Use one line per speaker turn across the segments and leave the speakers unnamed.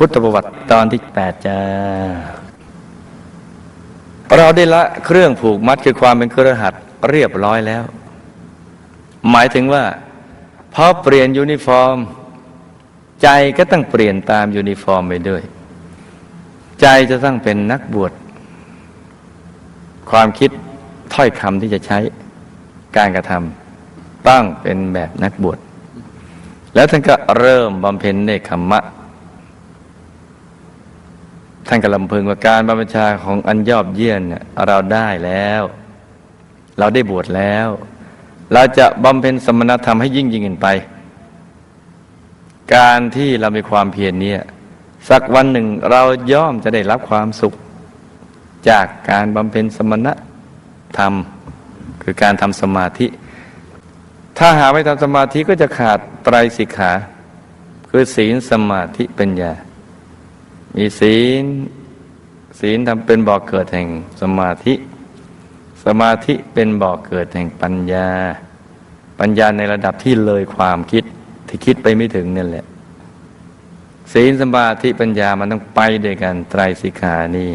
พุทธประวัติตอนที่แปดจ้าเราได้ละเครื่องผูกมัดคือความเป็นเครือขัดเรียบร้อยแล้ว หมายถึงว่าพอเปลี่ยนยูนิฟอร์ม ใจก็ต้องเปลี่ยนตามยูนิฟอร์มไปด้วย ใจจะต้องเป็นนักบวช ความคิดถ้อยคำที่จะใช้การกระทำต้องเป็นแบบนักบวชแล้วท่านก็เริ่มบำเพ็ญเนคขมมะ ท่านก็ลำพึงว่าการบรรพชาของอันยอบเยี่ยนเราได้แล้ว เราได้บวชแล้ว เราจะบำเพ็ญสมณธรรมให้ยิ่งยิ่งขึ้นไป การที่เรามีความเพียรเนี้สักวันหนึ่งเราย่อมจะได้รับความสุข จากการบำเพ็ญสมณธรรม คือการทำสมาธิ ถ้าหาไม่ทำสมาธิก็จะขาดไตรสิกขา คือศีลสมาธิปัญญา มีศีล ศีลทำเป็นบ่อกเกิดแห่งสมาธิ สมาธิเป็นบ่อกเกิดแห่งปัญญา ปัญญาในระดับที่เลยความคิดที่คิดไปไม่ถึงนั่นแหละ ศีลสมาธิปัญญามันต้องไปด้วยกันไตรสิกขานี่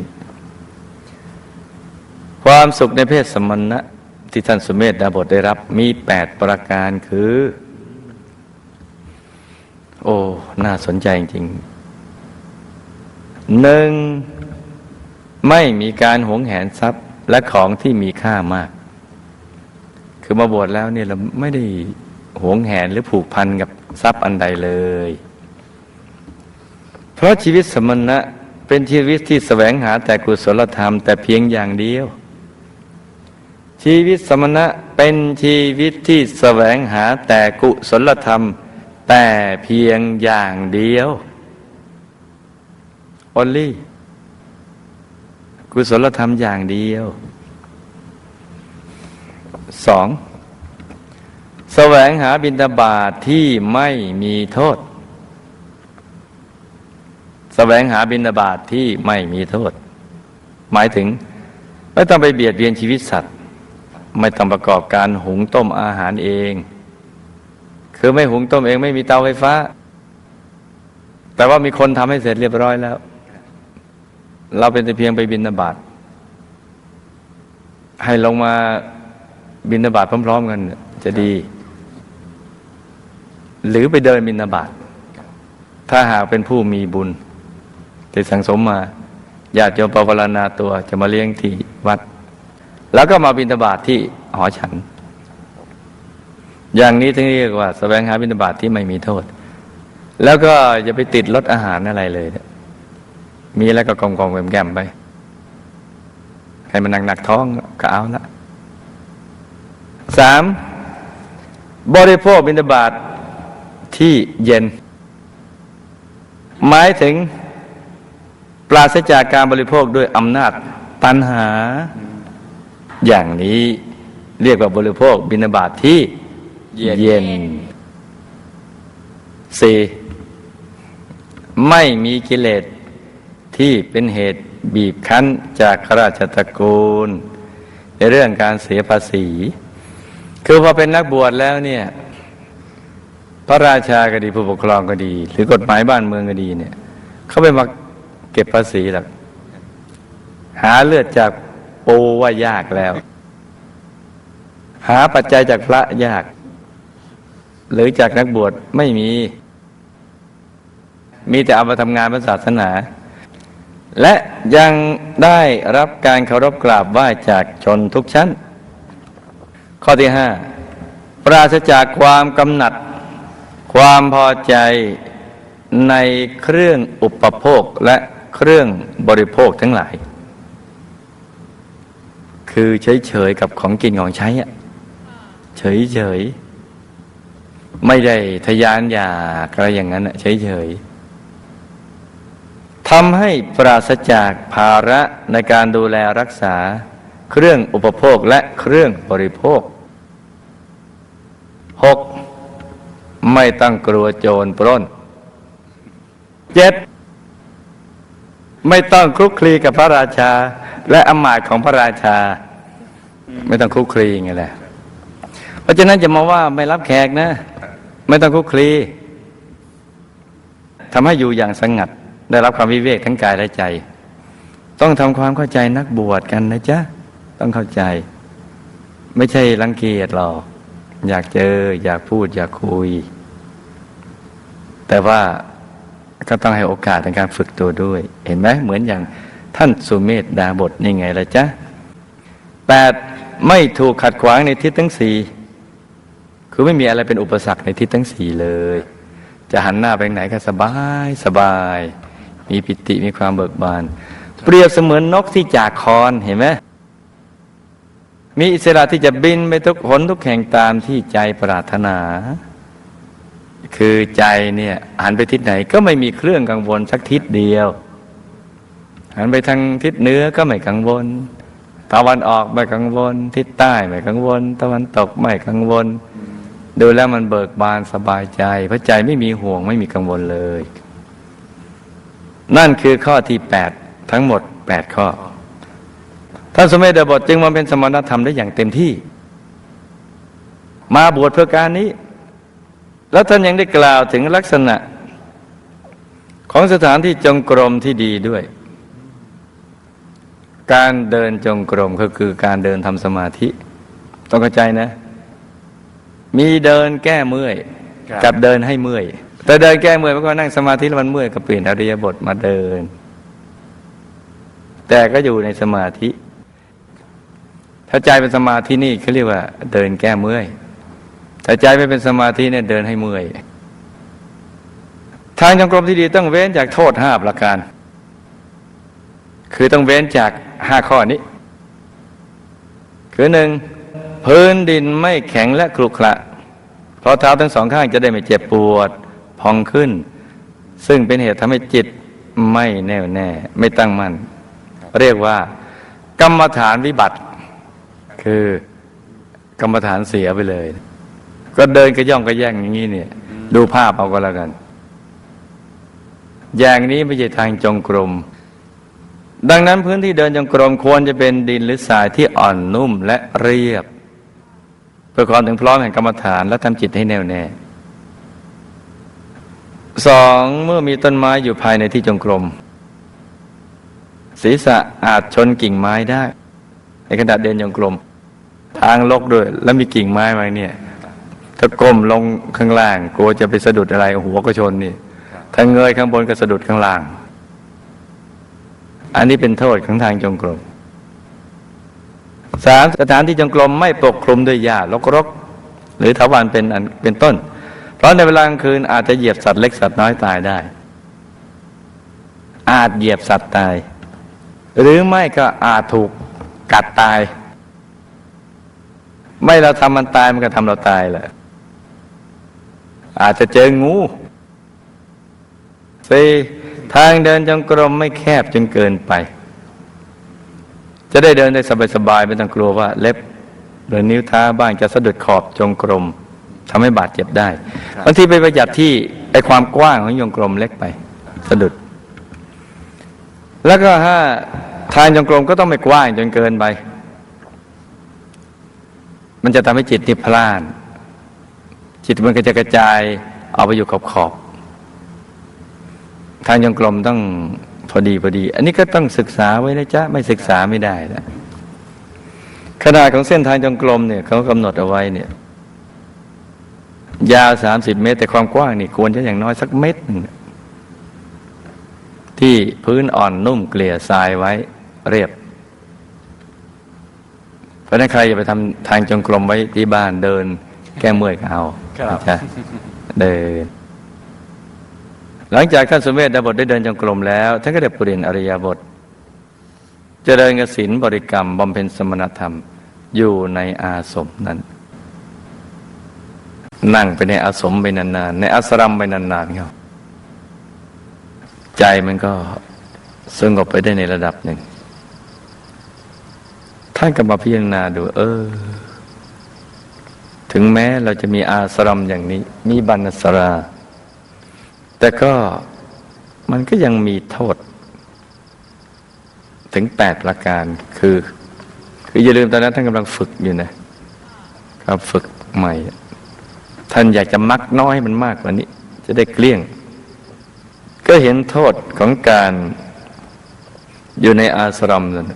ความสุขในเพศสมณะที่ท่านสุเมธดาบทได้รับมีแปดประการคือ โอ้ น่าสนใจจริง หนึ่งไม่มีการหวงแหนทรัพย์และของที่มีค่ามาก คือมาบวชแล้วเนี่ยเราไม่ได้หวงแหนหรือผูกพันกับทรัพย์อันใดเลย เพราะชีวิตสมณะเป็นชีวิตที่แสวงหาแต่กุศลธรรมแต่เพียงอย่างเดียว ชีวิตสมณะเป็นชีวิตที่แสวงหาแต่กุศลธรรม แต่เพียงอย่างเดียว only กุศลธรรมอย่างเดียวสองแสวงหาบิณฑบาตทที่ไม่มีโทษ แสวงหาบิณฑบาตทที่ไม่มีโทษ หมายถึง ไม่ต้องไปเบียดเบียนชีวิตสัตว์ ไม่ต้องประกอบการหุงต้มอาหารเอง คือไม่หุงต้มเองไม่มีเตาไฟฟ้า แต่ว่ามีคนทำให้เสร็จเรียบร้อยแล้ว เราเป็นแต่เพียงไปบินนบาตให้ลงมาบินนบาตพร้อม ๆ กัน จะดี หรือไปเดินบินนบาตถ้าหากเป็นผู้มีบุญที่สังสมมาญาติโยมปวารณาตัวจะมาเลี้ยงที่วัด แล้วก็มาบินบาตที่หอฉัน อย่างนี้ถึงเรียกว่าแสวงหาบินบาตทที่ไม่มีโทษ แล้วก็อย่าไปติดรสอาหารอะไรเลยเนี่ย มีแล้วก็กองกองแกมแกมไปให้มันหนักหนักท้องก็เอาละสามบริโภคบิณฑบาตทที่เย็น หมายถึงปราศจากการบริโภคด้วยอำนาจตัณหา อย่างนี้เรียกว่าบริโภคบิณฑบาตทที่เย็นสี่ไม่มีกิเลส ที่เป็นเหตุบีบคั้นจากข้าราชตระกูล ในเรื่องการเสียภาษี คือพอเป็นนักบวชแล้วเนี่ยพระราชาก็ดีผู้ปกครองก็ดี หรือกฎหมายบ้านเมืองก็ดีเนี่ยเขาไปมาเก็บภาษีหรอกหาเลือดจากปูว่ายากแล้ว หาปัจจัยจากพระยาก หรือจากนักบวชไม่มี มีแต่เอามาทำงานพระศาสนา และยังได้รับการเคารพกราบไหว้จากชนทุกชั้น ข้อที่ห้าปราศจากความกำหนัด ความพอใจในเครื่องอุปโภคและเครื่องบริโภคทั้งหลาย คือเฉยๆกับของกินของใช้อะเฉยๆ ไม่ได้ทยานอยากอะไรอย่างนั้นอะเฉยๆ ทำให้ปราศจากภาระในการดูแลรักษา เครื่องอุปโภคและเครื่องบริโภคหกไม่ตั้งกลัวโจรปล้นเจ็ดไม่ต้องคลุกคลีกับพระราชา และอำมาตย์ของพระราชา ไม่ต้องคลุกคลีไงแหละเพราะฉะนั้นจะมาว่าไม่รับแขกนะ ไม่ต้องคลุกคลีทำให้อยู่อย่างสงัด ได้รับความวิเวกทั้งกายและใจ ต้องทำความเข้าใจนักบวชกันนะจ๊ะ ต้องเข้าใจ ไม่ใช่รังเกียจหรอกอยากเจอ อยากพูด อยากคุย แต่ว่าก็ต้องให้โอกาสในการฝึกตัวด้วย เห็นไหมเหมือนอย่างท่านสุเมธดาบทนี่ไงละจ๊ะแปดไม่ถูกขัดขวางในทิศทั้งสี่คือไม่มีอะไรเป็นอุปสรรคในทิศทั้งสี่เลย จะหันหน้าไปไหนก็สบายสบาย มีปิติมีความเบิกบาน เปรียบเสมือนนกที่จากคอนเห็นไหมมีอิสระที่จะบินไปทุกหนทุกแห่งตามที่ใจปรารถนา คือใจเนี่ยหันไปทิศไหนก็ไม่มีเครื่องกังวลสักทิศเดียว หันไปทางทิศเหนือก็ไม่กังวล ตะวันออกไม่กังวล ทิศใต้ไม่กังวล ตะวันตกไม่กังวล ดูแล้วมันเบิกบานสบายใจ เพราะใจไม่มีห่วงไม่มีกังวลเลย นั่นคือข้อที่แปดทั้งหมดแปดข้อท่านสมเด็จเดบทจึงมาเป็นสมณธรรมได้อย่างเต็มที่ มาบวชเพื่อการนี้ แล้วท่านยังได้กล่าวถึงลักษณะ ของสถานที่จงกรมที่ดีด้วย การเดินจงกรมก็คือการเดินทำสมาธิ ต้องเข้าใจนะ มีเดินแก้เมื่อย กับเดินให้เมื่อย แต่เดินแก้เมื่อยมันก็นั่งสมาธิแล้วมันเมื่อยก็เปลี่ยนอริยบทมาเดิน แต่ก็อยู่ในสมาธิ ถ้าใจเป็นสมาธินี่เขาเรียกว่า เดินแก้เมื่อยถ้าใจไม่เป็นสมาธิเนี่ยเดินให้เมื่อยทางจงกรมที่ดีต้องเว้นจากโทษห้าประการ คือต้องเว้นจากห้าข้อนี้ คือหนึ่งพื้นดินไม่แข็งและครุขระเพราะเท้าทั้งสองข้างจะได้ไม่เจ็บปวด พองขึ้น ซึ่งเป็นเหตุทำให้จิตไม่แน่วแน่ ไม่ตั้งมั่นเรียกว่า กรรมฐานวิบัติ คือกรรมฐานเสียไปเลย ก็เดินกระย่องกระแย่งอย่างนี้เนี่ย ดูภาพเอาก็แล้วกัน อย่างนี้ไม่ใช่ทางจงกรมดังนั้นพื้นที่เดินจงกรมควรจะเป็นดินหรือทรายที่อ่อนนุ่มและเรียบ เพื่อความถึงพร้อมแห่งกรรมฐานและทำจิตให้แน่วแน่ สองเมื่อมีต้นไม้อยู่ภายในที่จงกรมศีรษะอาจชนกิ่งไม้ได้ ในขณะเดินจงกรมทางลกด้วย แล้วมีกิ่งไม้มาเนี่ย ถ้าก้มลงข้างล่างกลัวจะไปสะดุดอะไรหัวก็ชนนี่ถ้าเงยข้างบนก็สะดุดข้างล่าง อันนี้เป็นโทษของทางจงกรมสามสถานที่จงกรมไม่ปกคลุมด้วยหญ้ารกรก หรือถาวรเป็นเป็นต้น ราะในเวลากลางคืนอาจจะเหยียบสัตว์เล็กสัตว์น้อยตายได้ อาจเหยียบสัตว์ตาย หรือไม่ก็อาจถูกกัดตาย ไม่เราทำมันตายมันก็ทำเราตายแหละอาจจะเจองูสี่ทางเดินจงกรมไม่แคบจนเกินไป จะได้เดินได้สบายๆไม่ต้องกลัวว่า เล็บหรือนิ้วเท้าบ้างจะสะดุดขอบจงกรม ทำให้บาดเจ็บได้บางทีไปประหยัดที่ไอความกว้างของจงกรมเล็กไปสะดุด แล้วก็ห้าทางจงกรมก็ต้องไม่กว้างจนเกินไป มันจะทำให้จิตนิพพลาน จิตมันก็จะกระจายเอาไปอยู่ขอบขอบๆทางจงกรมต้องพอดีพอดี อันนี้ก็ต้องศึกษาไว้นะจ๊ะไม่ศึกษาไม่ได้นะขนาดของเส้นทางจงกรมเนี่ยเขากำหนดเอาไว้เนี่ย ยาวสามสิบเมตร แต่ความกว้างนี่ควรจะอย่างน้อยสักเมตรหนึ่งที่พื้นอ่อนนุ่มเกลี่ยทรายไว้เรียบ เพราะฉะนั้นใครจะไปทำทางจงกรมไว้ที่บ้านเดิน แก้เมื่อยก็เอา
ครับ
นะจ๊ะเดิน หลังจากท่านสมเด็จดาบทได้เดินจงกรมแล้วท่านก็ได้เปลี่ยนอริยบทเจริญกสินบริกรรมบำเพ็ญสมณธรรมอยู่ในอาสมนั้น นั่งไปในอาสมไปนานๆ ในอาสรัมไปนานๆครับใจมันก็สงบไปได้ในระดับหนึ่ง ท่านก็มาพิจารณาดู เออ ถึงแม้เราจะมีอาสรัมอย่างนี้ มีบรรณสรา แต่ก็มันก็ยังมีโทษ ถึงแปดประการคือ คืออย่าลืมตอนนั้นท่านกำลังฝึกอยู่นะครับฝึกใหม่ ท่านอยากจะมักน้อยมันมากกว่านี้ จะได้เกลี้ยง ก็เห็นโทษของการอยู่ในอาสรมนั่น